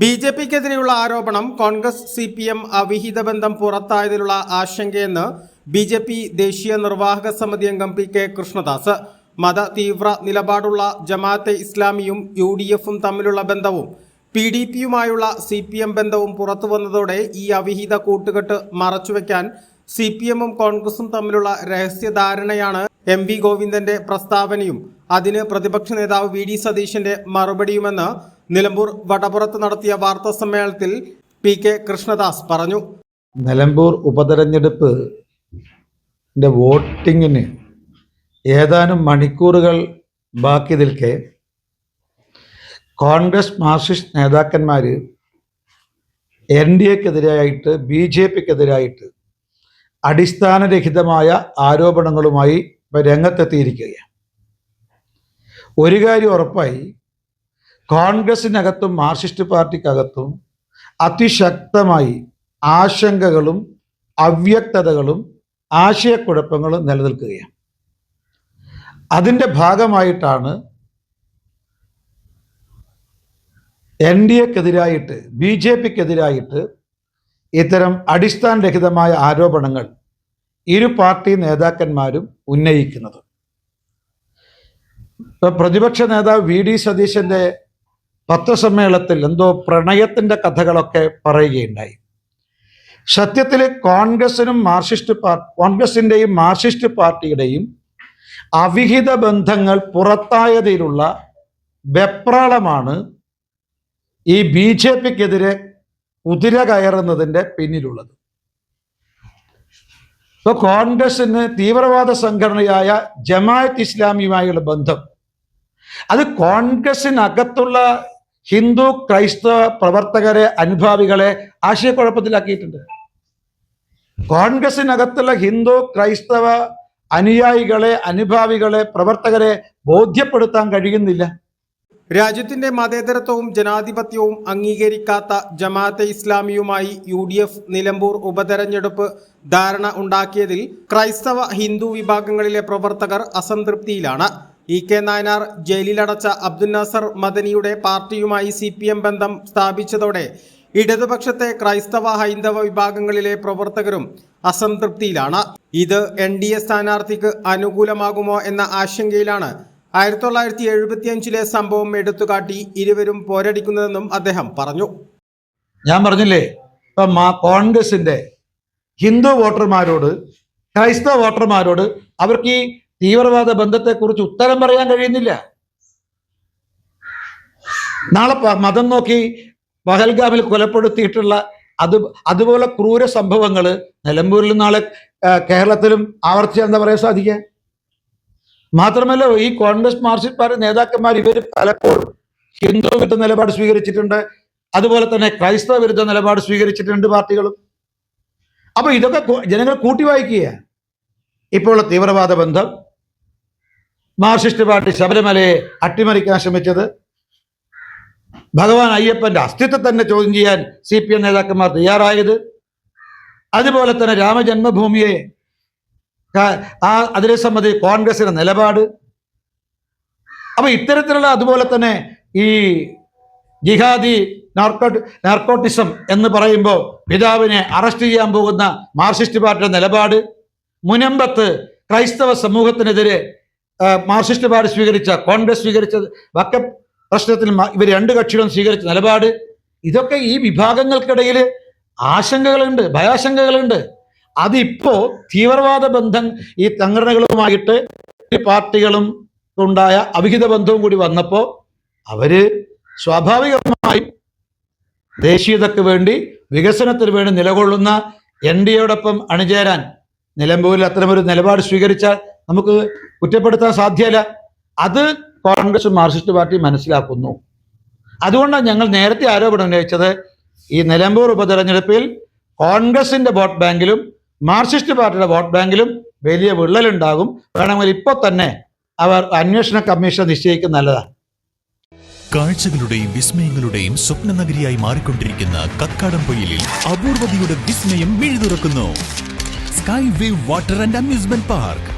B J പിക്കെതിരെയുള്ള ആരോപണം Congress C P M അവിഹിത ബന്ധം പുറത്തായതിലുള്ള ആശങ്കയെന്ന് ബി ജെ പി ദേശീയ നിർവാഹക സമിതി അംഗം പി കെ കൃഷ്ണദാസ്. മത തീവ്ര നിലപാടുള്ള ജമാഅത്തെ ഇസ്ലാമിയും യു ഡി എഫും തമ്മിലുള്ള ബന്ധവും പി ഡി പിയുമായുള്ള സി പി എം ബന്ധവും പുറത്തു വന്നതോടെ ഈ അവിഹിത കൂട്ടുകെട്ട് മറച്ചുവെക്കാൻ സി പി എമ്മും കോൺഗ്രസും തമ്മിലുള്ള രഹസ്യധാരണയാണ് എം വി ഗോവിന്ദന്റെ പ്രസ്താവനയും. അതിന് പ്രതിപക്ഷ നേതാവ് വി ഡി സതീശന്റെ മറുപടിയുമെന്ന് നിലമ്പൂർ വടപുറത്ത് നടത്തിയ വാർത്താ സമ്മേളനത്തിൽ പി കെ കൃഷ്ണദാസ് പറഞ്ഞു. നിലമ്പൂർ ഉപതെരഞ്ഞെടുപ്പ് വോട്ടിങ്ങിന് ഏതാനും മണിക്കൂറുകൾ ബാക്കി നിൽക്കെ കോൺഗ്രസ് മാർക്സിസ്റ്റ് നേതാക്കന്മാർ എൻ ഡി എക്കെതിരായിട്ട് ബി ജെ പിക്കെതിരായിട്ട് അടിസ്ഥാനരഹിതമായ ആരോപണങ്ങളുമായി രംഗത്തെത്തിയിരിക്കുകയാണ്. ഒരു കാര്യം ഉറപ്പായി കോൺഗ്രസിനകത്തും മാർക്സിസ്റ്റ് പാർട്ടിക്കകത്തും അതിശക്തമായി ആശങ്കകളും അവ്യക്തതകളും ആശയക്കുഴപ്പങ്ങളും നിലനിൽക്കുകയാണ്. അതിന്റെ ഭാഗമായിട്ടാണ് എൻ ഡി എക്കെതിരായിട്ട് ബി ജെ പിക്കെതിരായിട്ട് ഇത്തരം അടിസ്ഥാനരഹിതമായ ആരോപണങ്ങൾ ഇരു പാർട്ടി നേതാക്കന്മാരും ഉന്നയിക്കുന്നത്. ഇപ്പൊ പ്രതിപക്ഷ നേതാവ് വി ഡി സതീശന്റെ പത്രസമ്മേളനത്തിൽ എന്തോ പ്രണയത്തിന്റെ കഥകളൊക്കെ പറയുകയുണ്ടായി. സത്യത്തിൽ കോൺഗ്രസിനും മാർക്സിസ്റ്റ് പാർട്ടി കോൺഗ്രസിന്റെയും മാർക്സിസ്റ്റ് പാർട്ടിയുടെയും അവിഹിത ബന്ധങ്ങൾ പുറത്തായതിലുള്ള വെപ്രാളമാണ് ഈ ബി ജെ പിക്കെതിരെ കുതിര കയറുന്നതിന്റെ പിന്നിലുള്ളത്. ഇപ്പൊ കോൺഗ്രസിന് തീവ്രവാദ സംഘടനയായ ജമാഅത്ത് ഇസ്ലാമിയുമായുള്ള ബന്ധം അത് കോൺഗ്രസിനകത്തുള്ള ഹിന്ദു ക്രൈസ്തവ പ്രവർത്തകരെ അനുഭാവികളെ ആശയക്കുഴപ്പത്തിലാക്കിയിട്ടുണ്ട്. കോൺഗ്രസിനകത്തുള്ള ഹിന്ദു ക്രൈസ്തവ അനുയായികളെ അനുഭാവികളെ പ്രവർത്തകരെ ബോധ്യപ്പെടുത്താൻ കഴിയുന്നില്ല. രാജ്യത്തിന്റെ മതേതരത്വവും ജനാധിപത്യവും അംഗീകരിക്കാത്ത ജമാഅത്തെ ഇസ്ലാമിയുമായി യു ഡി എഫ് നിലമ്പൂർ ഉപതെരഞ്ഞെടുപ്പ് ധാരണ ഉണ്ടാക്കിയതിൽ ക്രൈസ്തവ ഹിന്ദു വിഭാഗങ്ങളിലെ പ്രവർത്തകർ അസംതൃപ്തിയിലാണ്. ഇ കെ നായനാർ ജയിലിലടച്ച അബ്ദുൽ നാസർ മദനിയുടെ പാർട്ടിയുമായി സി പി എം ബന്ധം സ്ഥാപിച്ചതോടെ ഇടതുപക്ഷത്തെ ക്രൈസ്തവ ഹൈന്ദവ വിഭാഗങ്ങളിലെ പ്രവർത്തകരും അസംതൃപ്തിയിലാണ്. ഇത് എൻ ഡി എ സ്ഥാനാർത്ഥിക്ക് അനുകൂലമാകുമോ എന്ന ആശങ്കയിലാണ് ആയിരത്തി തൊള്ളായിരത്തി എഴുപത്തിയഞ്ചിലെ സംഭവം എടുത്തുകാട്ടി ഇരുവരും പോരടിക്കുന്നതെന്നും അദ്ദേഹം പറഞ്ഞു. ഞാൻ പറഞ്ഞില്ലേ കോൺഗ്രസിന്റെ ഹിന്ദു വോട്ടർമാരോട് ക്രൈസ്തവ വോട്ടർമാരോട് അവർക്ക് ഈ തീവ്രവാദ ബന്ധത്തെക്കുറിച്ച് ഉത്തരം പറയാൻ കഴിയുന്നില്ല. നാളെ മതം നോക്കി പഹൽഗാമിൽ കൊലപ്പെടുത്തിയിട്ടുള്ള അത് അതുപോലെ ക്രൂര സംഭവങ്ങൾ നിലമ്പൂരിലും നാളെ കേരളത്തിലും ആവർത്തിച്ച എന്താ പറയാൻ സാധിക്കുക? മാത്രമല്ല ഈ കോൺഗ്രസ് മാർക്സിസ്റ്റ് നേതാക്കന്മാർ ഇവർ പലപ്പോഴും ഹിന്ദു വിരുദ്ധ നിലപാട് സ്വീകരിച്ചിട്ടുണ്ട്. അതുപോലെ തന്നെ ക്രൈസ്തവ വിരുദ്ധ നിലപാട് സ്വീകരിച്ചിട്ടുണ്ട് പാർട്ടികളും. അപ്പൊ ഇതൊക്കെ ജനങ്ങൾ കൂട്ടി വായിക്കുക ഇപ്പോഴുള്ള തീവ്രവാദ ബന്ധം മാർക്സിസ്റ്റ് പാർട്ടി ശബരിമലയെ അട്ടിമറിക്കാൻ ശ്രമിച്ചത്. ഭഗവാൻ അയ്യപ്പന്റെ അസ്തിത്വം തന്നെ ചോദ്യം ചെയ്യാൻ സി പി എം നേതാക്കന്മാർ തയ്യാറായത്. അതുപോലെ തന്നെ രാമജന്മഭൂമിയെ ആ അതിനെ സംബന്ധിച്ച് കോൺഗ്രസിന്റെ നിലപാട്. അപ്പൊ ഇത്തരത്തിലുള്ള അതുപോലെ തന്നെ ഈ ജിഹാദി നാർക്കോട്ടി നാർക്കോട്ടിസം എന്ന് പറയുമ്പോൾ പിതാവിനെ അറസ്റ്റ് ചെയ്യാൻ പോകുന്ന മാർക്സിസ്റ്റ് പാർട്ടിയുടെ നിലപാട്. മുനമ്പത്ത് ക്രൈസ്തവ സമൂഹത്തിനെതിരെ മാർക്സിസ്റ്റ് പാർട്ടി സ്വീകരിച്ച കോൺഗ്രസ് സ്വീകരിച്ച വക്ക പ്രശ്നത്തിൽ ഇവർ രണ്ട് കക്ഷികളും സ്വീകരിച്ച നിലപാട്. ഇതൊക്കെ ഈ വിഭാഗങ്ങൾക്കിടയിൽ ആശങ്കകളുണ്ട് ഭയാശങ്കകളുണ്ട്. അതിപ്പോ തീവ്രവാദ ബന്ധം ഈ സംഘടനകളുമായിട്ട് പാർട്ടികളും ഉണ്ടായ അവിഹിത ബന്ധവും കൂടി വന്നപ്പോൾ അവർ സ്വാഭാവികമായും ദേശീയതയ്ക്ക് വേണ്ടി വികസനത്തിന് വേണ്ടി നിലകൊള്ളുന്ന എൻ ഡി എയോടൊപ്പം അണിചേരാൻ നിലമ്പൂരിൽ അത്തരമൊരു നിലപാട് സ്വീകരിച്ചാൽ നമുക്ക് കുറ്റപ്പെടുത്താൻ സാധ്യമല്ല അത് കോൺഗ്രസ് മാർക്സിസ്റ്റ് പാർട്ടി മനസ്സിലാക്കുന്നു. അതുകൊണ്ടാണ് ഞങ്ങൾ നേരത്തെ ആരോപണം ഉന്നയിച്ചത്. ഈ നിലമ്പൂർ ഉപതെരഞ്ഞെടുപ്പിൽ കോൺഗ്രസിന്റെ വോട്ട് ബാങ്കിലും മാർക്സിസ്റ്റ് പാർട്ടിയുടെ വോട്ട് ബാങ്കിലും വലിയ വിള്ളലുണ്ടാകും. വേണമെങ്കിൽ ഇപ്പോൾ തന്നെ അവർ അന്വേഷണ കമ്മീഷൻ നിശ്ചയിക്കുന്ന നല്ലതാണ്. കാഴ്ചകളുടെയും വിസ്മയങ്ങളുടെയും സ്വപ്ന നഗരിയായി മാറിക്കൊണ്ടിരിക്കുന്ന കക്കാടംപൊയിലിൽ അപൂർവതയുടെ വിസ്മയം മിഴുതുറക്കുന്നു. Sky wave water and amusement park.